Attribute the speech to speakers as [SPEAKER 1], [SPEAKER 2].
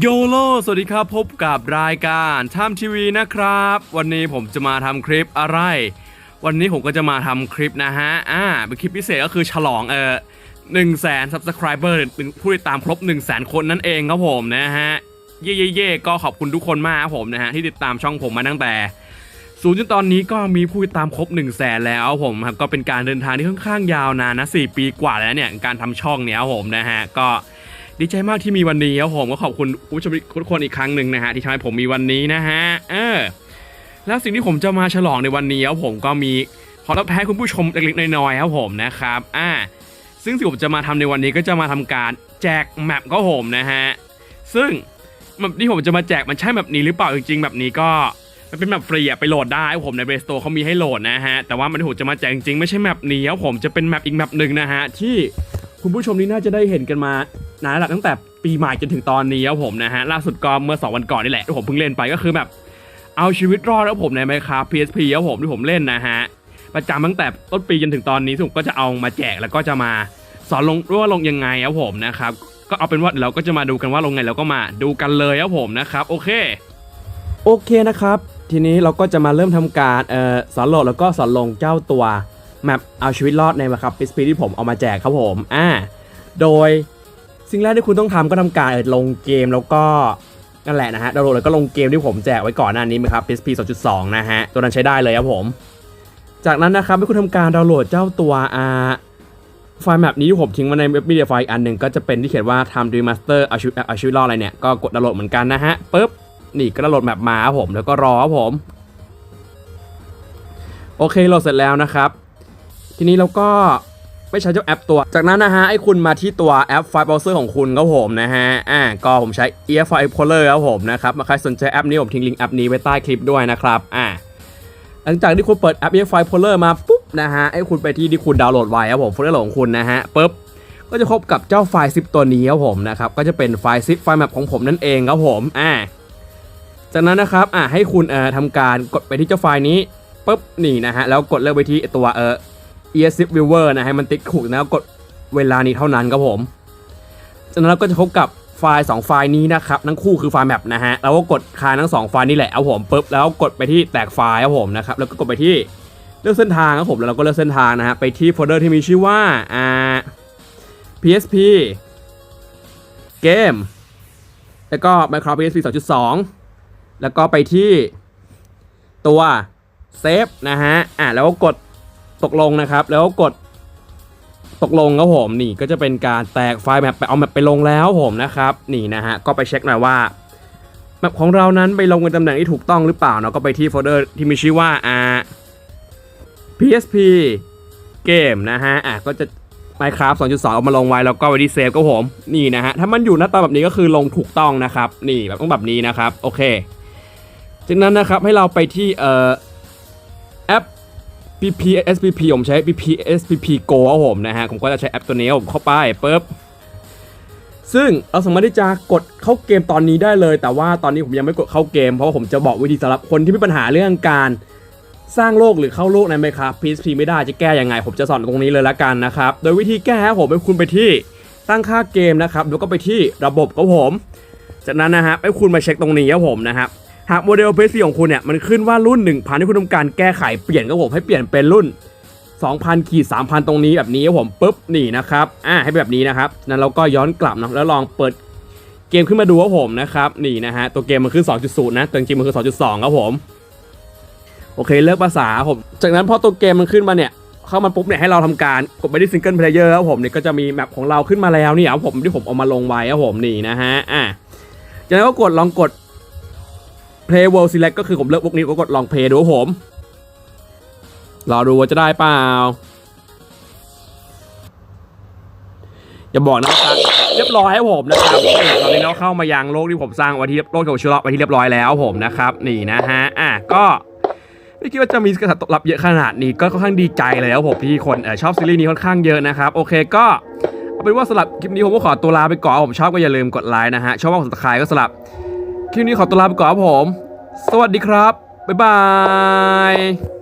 [SPEAKER 1] โยโลสวัสดีครับ พบกับรายการทำทีวีนะครับ วันนี้ผมจะมาทำคลิปอะไร วันนี้ผมก็จะมาทำคลิปนะฮะ อ่า เป็นคลิปพิเศษก็คือฉลองเออหนึ่งแสนซับสไครเบอร์เป็นผู้ติดตามครบ1นึ่งแสนคนนั่นเองครับผมนะฮะ เย่เย่เย่ก็ขอบคุณทุกคนมากครับผมนะฮะ ที่ติดตามช่องผมมาตั้งแต่ศูนย์จนตอนนี้ก็มีผู้ติดตามครบ1นึ่งแสนแล้วครับผมครับก็เป็นการเดินทางที่ค่อนข้างยาวนานนะ4ปีกว่าแล้วเนี่ยการทำช่องเนี้ยครับผมนะฮะก็ ดีใจมากที่มีวันนี้ครับผมก็ขอบคุณผู้ชมทุกคนอีกครั้งหนึ่งนะฮะที่ทำให้ผมมีวันนี้นะฮะเออแล้วสิ่งที่ผมจะมาฉลองในวันนี้ครับผมก็มีขอรับแพ้คุณผู้ชมเล็กๆน้อยๆครับผมนะครับอ่าซึ่งสิ่งที่ผมจะมาทำในวันนี้ก็จะมาทำการแจกแมปก็ผมนะฮะซึ่งแมปที่ผมจะมาแจกมันใช่แบบนี้หรือเปล่าจริงๆแบบนี้ก็มันเป็นแบบฟรีอะไปโหลดได้ผมในเบสโตเขามีให้โหลดนะฮะแต่ว่ามันผมจะมาแจกจริงๆไม่ใช่แมปนี้ครับผมจะเป็นแมปอีกแมปหนึ่งนะฮะที่ คุณผู้ชมนี่น่าจะได้เห็นกันมานานแล้วล่ะตั้งแต่ปีใหม่จนถึงตอนนี้ครับผมนะฮะล่าสุดก็เมื่อ 2 วันก่อนนี่แหละที่ผมเพิ่งเล่นไปก็คือแบบเอาชีวิตรอดแล้วผมในไมครับ PSP ครับผมที่ผมเล่นนะฮะประจำตั้งแต่ต้นปีจนถึงตอนนี้ผมก็จะเอามาแจกแล้วก็จะมาสอนลงว่าลงยังไงครับผมนะครับก็เอาเป็นว่าเดี๋ยวเราก็จะมาดูกันว่าลงไงเราก็มาดูกันเลยครับผมนะครับโอเค โอเคนะครับ ทีนี้เราก็จะมาเริ่มทำการเอ่อสอนโหลดแล้วก็สอนลงเจ้าตัว แมปเอาชีวิตรอดในมาครับปิสปีที่ผมเอามาแจกครับผมอ่าโดยสิ่งแรกที่คุณต้องทำก็ทำการเอ่อลงเกมแล้วก็นั่นแหละนะฮะดาวน์โหลดแล้วก็ลงเกมที่ผมแจกไว้ก่อนหน้านี้นะครับ PSP 2.2 นะฮะ ตัวนั้นใช้ได้เลยครับผม จากนั้นนะครับให้คุณทำการดาวน์โหลดเจ้าตัวอ่าไฟล์แมปนี้ที่ผมทิ้งไว้ในเว็บมีเดียไฟล์อีกอันหนึ่งก็จะเป็นที่เขียนว่าทำ remaster เอาชีวิตเอาชีวิตรอดอะไรเนี่ย ก็กดดาวน์โหลดเหมือนกันนะฮะปึ๊บนี่ก็ดาวน์โหลดแมปมาครับผมแล้วก็รอครับผม โอเคโหลดเสร็จแล้วนะครับ ทีนี้เราก็ไม่ใช้เจ้าแอปตัว จากนั้นนะฮะให้คุณมาที่ตัวแอปไฟล์เบราว์เซอร์ของคุณครับผมนะฮะ อ่า ก็ผมใช้ EFI Explorer ครับผมนะครับ มาใครสนใจแอปนี้ผมทิ้งลิงก์แอปนี้ไว้ใต้คลิปด้วยนะครับ อ่า หลังจากที่คุณเปิดแอป EFI Explorer มาปุ๊บนะฮะ ให้คุณไปที่ที่คุณดาวน์โหลดไว้ครับผมโฟลเดอร์ของคุณนะฮะปุ๊บ ก็จะพบกับเจ้าไฟล์ซิปตัวนี้ครับผมนะครับ ก็จะเป็นไฟล์ซิปไฟล์แมปของผมนั่นเองครับผม อ่า จากนั้นนะครับ อ่าให้คุณเอ่อทำการกดไปที่เจ้าไฟล์นี้ปุ๊บนี่นะฮะแล้วกดเลือกไปที่ตัวเออ ESIP Viewer นะให้มันติ๊กถูกนะแล้วกดเวลานี้เท่านั้นครับผม จากนั้นเราก็จะพบกับไฟล์ 2 ไฟล์นี้นะครับ ทั้งคู่คือไฟล์แมปนะฮะแล้วก็กดคลายทั้ง 2 ไฟล์นี้แหละเอาผมปุ๊บแล้วกดไปที่แตกไฟล์ครับผมนะครับแล้วก็กดไปที่เลือกเส้นทางครับผมแล้วเราก็เลือกเส้นทางนะฮะไปที่โฟลเดอร์ที่มีชื่อว่าอ่า PSP เกมแล้วก็ Minecraft PSP 2.2 แล้วก็ไปที่ตัวเซฟนะฮะอะแล้วก็กด ตกลงนะครับ แล้วกดตกลงครับผมนี่ก็จะเป็นการแตกไฟล์แมปไปเอาแมปไปลงแล้วผมนะครับ นี่นะฮะก็ไปเช็คหน่อยว่าแมปของเรานั้นไปลงในตำแหน่งที่ถูกต้องหรือเปล่าเนาะก็ไปที่โฟลเดอร์ที่มีชื่อว่าอ่า PSP เกมนะฮะอะก็จะ Minecraft 2.2 เอามาลงไว้แล้วก็ไว้ที่เซฟก็ผมนี่นะฮะถ้ามันอยู่หน้าตาแบบนี้ก็คือลงถูกต้องนะครับ นี่แบบต้องแบบนี้นะครับ โอเค จากนั้นนะครับให้เราไปที่เอ่อ PP SPP ผมใช้ PP SPP Go ครับผมนะฮะ ผมก็จะใช้แอปตัวนี้ผมเข้าไปปุ๊บ ซึ่งเราสามารถที่จะกดเข้าเกมตอนนี้ได้เลย แต่ว่าตอนนี้ผมยังไม่กดเข้าเกม เพราะว่าผมจะบอกวิธีสำหรับคนที่มีปัญหาเรื่องการสร้างโลกหรือเข้าโลกใน Minecraft PSP ไม่ได้จะแก้ยังไง ผมจะสอนตรงนี้เลยละกันนะครับ โดยวิธีแก้ผมให้คุณไปที่ตั้งค่าเกมนะครับ แล้วก็ไปที่ระบบครับผม จากนั้นนะฮะให้คุณมาเช็คตรงนี้ครับผมนะครับ หากโมเดล PSP ของคุณเนี่ยมันขึ้นว่ารุ่น 1000 ที่คุณต้องการแก้ไขเปลี่ยนครับผมให้เปลี่ยนเป็นรุ่น 2,000ขีด3,000 ตรงนี้แบบนี้ครับผมปุ๊บนี่นะครับอ่าให้แบบนี้นะครับนั้นเราก็ย้อนกลับเนาะแล้วลองเปิดเกมขึ้นมาดูครับผมนะครับนี่นะฮะตัวเกมมันขึ้น 2.0 นะแต่จริงมันคือ 2.2 ครับผมโอเคเลือกภาษาผม จากนั้นพอตัวเกมมันขึ้นมาเนี่ยเข้ามาปุ๊บเนี่ยให้เราทำการกดไปที่ซิงเกิลเพลเยอร์ครับผมเนี่ยก็จะมีแมปของเราขึ้นมาแล้วนี่ครับผมที่ผมเอามาลงไว้ครับผมนี่นะฮะอะจากนั้นก็กดลองกด Play World Select ก็คือผมเลือกพวกนี้ก็กดลอง Play ดูผมรอดูว่าจะได้เปล่าอย่าบอกนะครับเรียบร้อยครับผมนะครับตอนนี้เราเข้ามายังโลกที่ผมสร้างไว้ที่โลกของชิลล์ไว้ที่เรียบร้อยแล้วผมนะครับ นี่นะฮะอะก็ไม่คิดว่าจะมีกระแสตอบรับเยอะขนาดนี้ก็ค่อนข้างดีใจเลยครับผมที่คนอชอบซีรีส์นี้ค่อนข้างเยอะนะครับ โอเคก็เอาเป็นว่าสำหรับคลิปนี้ผมก็ขอตัวลาไปก่อนผมชอบก็อย่าลืมกดไลค์นะฮะชอบว่าผมสไครก็สำหรับ คลิปนี้ขอตัวลาไปก่อนครับผม สวัสดีครับ บ๊ายบาย